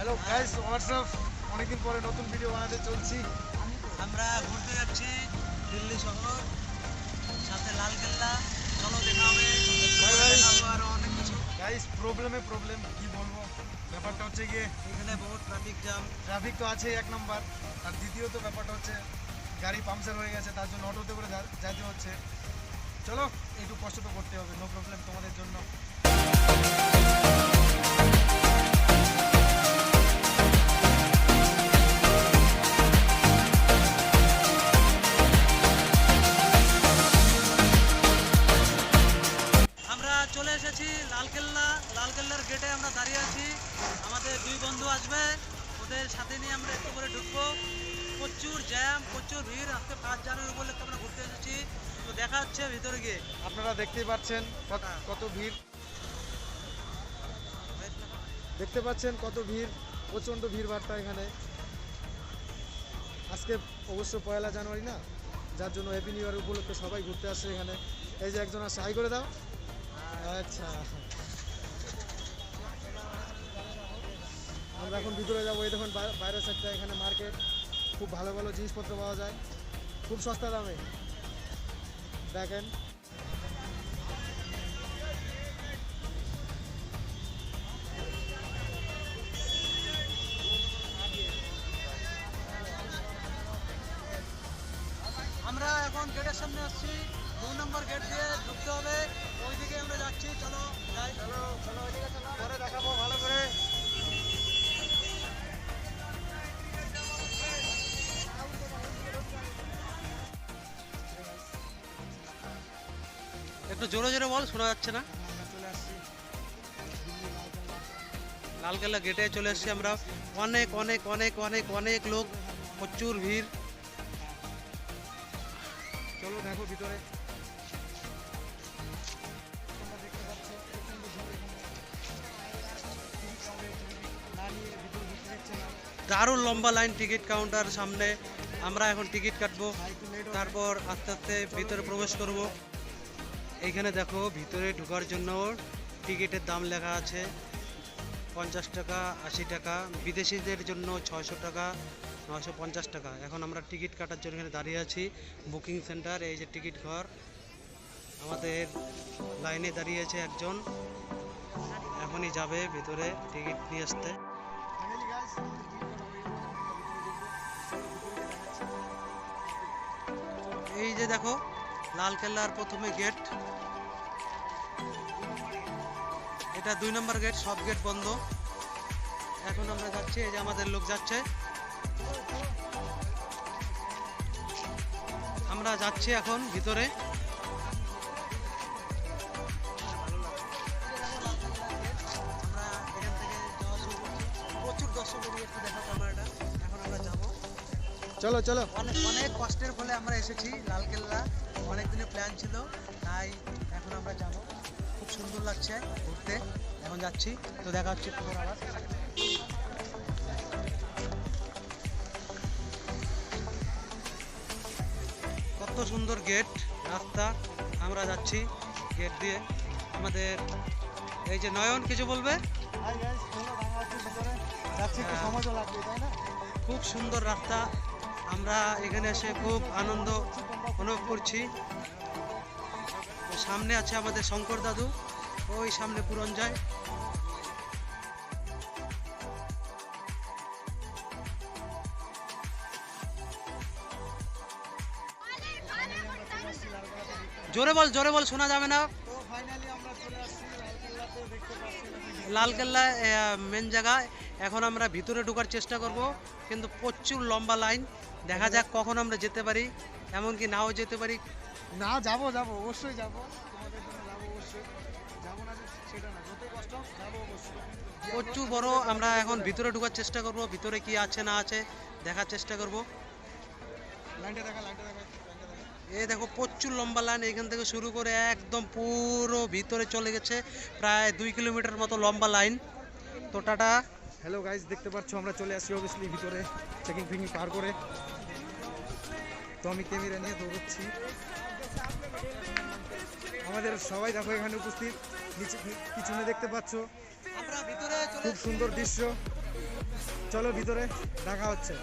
Hello guys WhatsApp অনেকদিন পরে নতুন ভিডিও বানাতে চলছি। আমরা ঘুরতে যাচ্ছি দিল্লি শহর সাথে লালকেল্লা চলো দেখা হবে। Bye bye. আরও অনেক কিছু। গাইস প্রবলেমে প্রবলেম কি বলব? ব্যাপারটা হচ্ছে গিয়ে এখানে বহুত ট্রাফিক জ্যাম ট্রাফিক তো আছে এক নাম্বার আর দ্বিতীয়ত ব্যাপারটা হচ্ছে গাড়ি পাংচার হয়ে গেছে তার জন্য অটোতে করে যা- যেতে হচ্ছে। চলো একটু কষ্ট তো করতে হবে নো প্রবলেম তোমাদের জন্য। ভিতরে গিয়ে আপনারা দেখতেই পাচ্ছেন কত- হ্যাঁ। কত ভিড়। দেখতে পাচ্ছেন কত ভিড় প্রচণ্ড ভিড় ভাড়টা এখানে। আজকে অবশ্য পয়লা জানুয়ারি না যার জন্য হ্যাপি নিউ ইয়ার উপলক্ষে সবাই ঘুরতে আসছে এখানে। এই যে একজন আসছে হাই করে দাও। আচ্ছা। আমরা এখন ভিতরে যাব। এই দেখুন বাই- বাইরের সাইডটা এখানে মার্কেট খুব ভালো ভালো জিনিসপত্র পাওয়া যায়। খুব সস্তা দামে। দেখেন। আমরা এখন গেটের সামনে আসছি। দু নম্বর গেট দিয়ে ঢুকতে হবে। ওইদিকে আমরা যাচ্ছি। চলো যাই। চলো চলো ওইদিকে চলো। পরে দেখাবো ভালো করে। একটু জোরে জোরে বল, শোনা যাচ্ছে না লালকেল্লা। লালকেল্লা গেটে চলে এসেছি আমরা অনেক অনেক অনেক অনেক অনেক লোক, প্রচুর ভিড় চলো দেখো ভিতরে। দারুণ লম্বা লাইন টিকিট কাউন্টার সামনে আমরা এখন টিকিট কাটবো। তারপর আস্তে আস্তে ভিতরে প্রবেশ করব এইখানে দেখো, ভিতরে ঢোকার জন্য টিকিটের দাম লেখা আছে পঞ্চাশ টাকা, আশি টাকা, বিদেশিদের জন্য ছয়শো টাকা নশো পঞ্চাশ টাকা এখন আমরা টিকিট কাটার জন্য এখানে দাঁড়িয়ে আছি, বুকিং সেন্টার, এই যে টিকিট ঘর আমাদের লাইনে দাঁড়িয়ে আছে একজন, এখনই যাবে ভিতরে টিকিট নিয়ে আসতে। এই যে দেখো লালকেল্লার প্রথমে গেট এটা দুই নম্বর গেট সব গেট বন্ধ। এখন আমরা যাচ্ছি, এই যে আমাদের লোক যাচ্ছে। আমরা যাচ্ছি এখন ভিতরে। আমরা এখান থেকে প্রচুর দর্শক দেখা যাব চলো চলো। অনেক অনেক কষ্টের ফলে আমরা এসেছি লালকেল্লা। অনেক দিনের প্ল্যান ছিল তাই এখন আমরা যাব। খুব সুন্দর লাগছে ঘুরতে। এখন যাচ্ছি তো দেখা হচ্ছে পুরো আবার। কত সুন্দর গেট রাস্তা। আমরা যাচ্ছি গেট দিয়ে। আমাদের এই যে নয়ন কিছু বলবে? যাচ্ছি একটু হ্যাঁ। সময়ও লাগবে তাই না? খুব সুন্দর রাস্তা। আমরা এখানে এসে খুব আনন্দ অনুভব করছি। সামনে আছে আমাদের শঙ্কর দাদু, ওই সামনে পূরণ যায়। জোরে বল জোরে বল, শোনা যাবে না। লালকেল্লা মেন জায়গায়। এখন আমরা ভিতরে ঢোকার চেষ্টা করব, কিন্তু প্রচুর লম্বা লাইন। দেখা যাক কখন আমরা যেতে পারি এমনকি নাও যেতে পারি। না যাব যাব অবশ্যই যাব। তোমাদের জন্য যাব অবশ্যই। যাব না সেটা না যতই কষ্ট যাব অবশ্যই। প্রচুর বড় আমরা এখন ভিতরে ঢোকার চেষ্টা করব ভিতরে কি আছে না আছে দেখার চেষ্টা করব। লাইনটা দেখা লাইনটা দেখা এই দেখো প্রচুর লম্বা লাইন এখান থেকে শুরু করে একদম পুরো ভিতরে চলে গেছে প্রায় দুই কিলোমিটার মতো লম্বা লাইন। তো টাটা। হ্যালো গাইস দেখতে পাচ্ছ, আমরা চলে আসছি অবভিয়াসলি ভিতরে চেকিং ফিকিং পার করে। তো আমি ক্যামেরা নিয়ে দৌড়চ্ছি। আমাদের সবাই দেখো, এখানে উপস্থিত। পিছনে দেখতে পাচ্ছ। খুব সুন্দর দৃশ্য। চলো ভিতরে, দেখা হচ্ছে।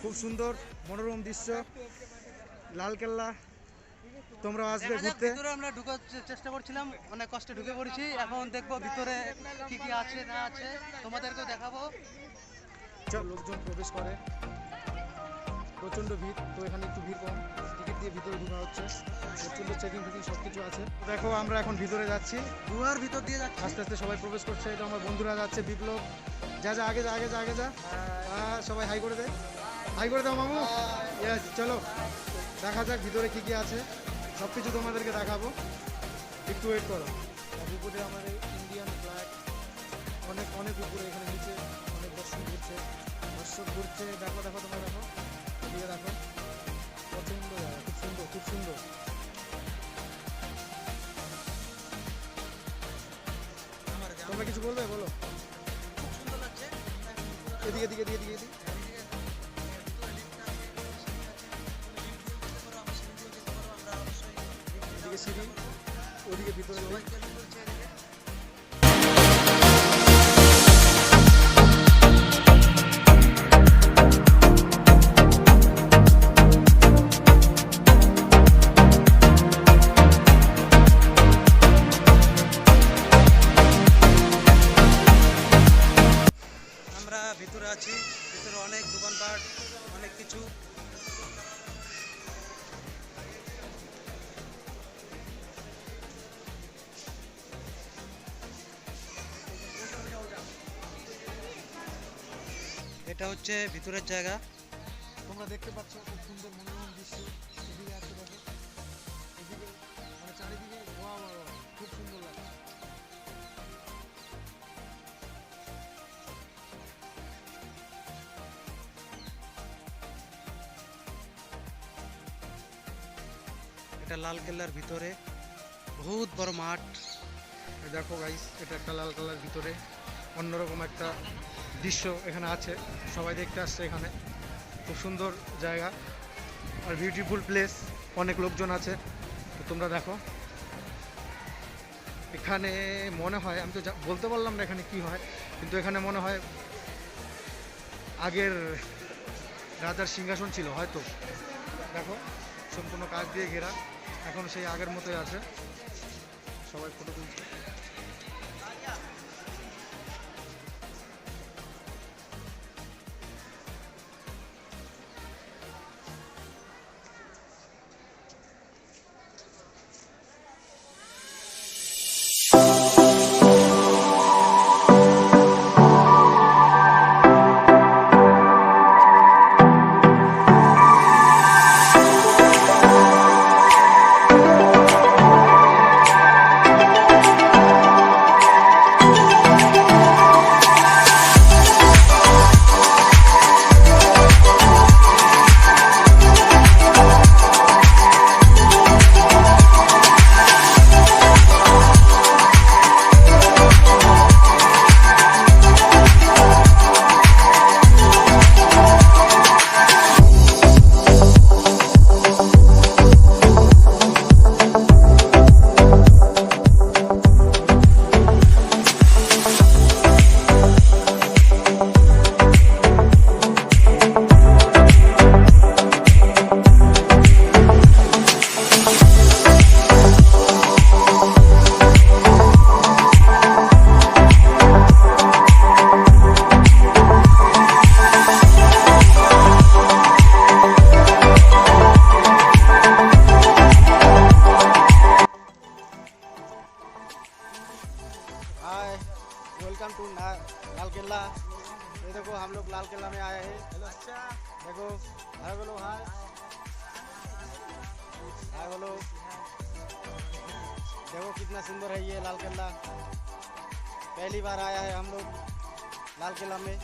খুব সুন্দর মনোরম দৃশ্য। লালকেল্লা তোমরা আসবে ঘুরতে। ভিতরে আমরা ঢুকার চেষ্টা করছিলাম অনেক কষ্টে ঢুকে পড়েছি। এখন দেখব ভিতরে কি কি আছে না আছে। তোমাদেরকেও দেখাবো। চল। লোকজন প্রবেশ করে। প্রচণ্ড ভিড় তো এখানে একটু ভিড় কম। টিকিট দিয়ে ভিতরে ঢোকা হচ্ছে। প্রচণ্ড চেকিং ফেকিং সব কিছু আছে। দেখো আমরা এখন ভিতরে যাচ্ছি। গুহার ভিতর দিয়ে যাচ্ছি। আস্তে আস্তে সবাই প্রবেশ করছে। এটা আমার বন্ধুরা যাচ্ছে বিপ্লব। যা যা আগে যা আগে যা আগে যা। সবাই হাই করে দে। হাই করে দাও মামু। চলো। দেখা যাক ভিতরে কি কি আছে। সব কিছু তোমাদেরকে দেখাবো। একটু ওয়েট করো। উপরে আমাদের ইন্ডিয়ান ফ্ল্যাগ অনেক অনেক উপরে এখানে নিচে অনেক দর্শক ঘুরছে। দর্শক ঘুরছে। দেখো দেখো তোমরা দেখো। এদিকে দেখো। পছন্দ জায়গা খুব সুন্দর খুব সুন্দর। তোমরা কিছু বলবে? বলো। এদিকে এদিকে এদিকে এদিকে এদিকে। সিঁড়ি ওদিকে ভিতরে এটা হচ্ছে ভিতরের জায়গা। তোমরা দেখতে পাচ্ছ খুব সুন্দর মনোরম দৃশ্য। এদিকে এদিকে মানে চারিদিকে ওয়া ওয়া ওয়া, খুব সুন্দর লাগে এটা লাল কেল্লার ভিতরে। বহুত বড় মাঠ। দেখো গাইস এটা একটা লাল কালার ভিতরে। অন্যরকম একটা দৃশ্য এখানে আছে। সবাই দেখতে আসছে এখানে। খুব সুন্দর জায়গা আর বিউটিফুল প্লেস অনেক লোকজন আছে। তো তোমরা দেখো। এখানে মনে হয়, আমি তো বলতে পারলাম না এখানে কি হয়, কিন্তু এখানে মনে হয় আগের রাজার সিংহাসন ছিল হয়তো। দেখো, সম্পূর্ণ কাজ দিয়ে ঘেরা। এখন সেই আগের মতোই আছে। সবাই ফটো তুলছে। कितना सुंदर है ये लाल किला। पहली बार आया है हम लोग लाल किला में।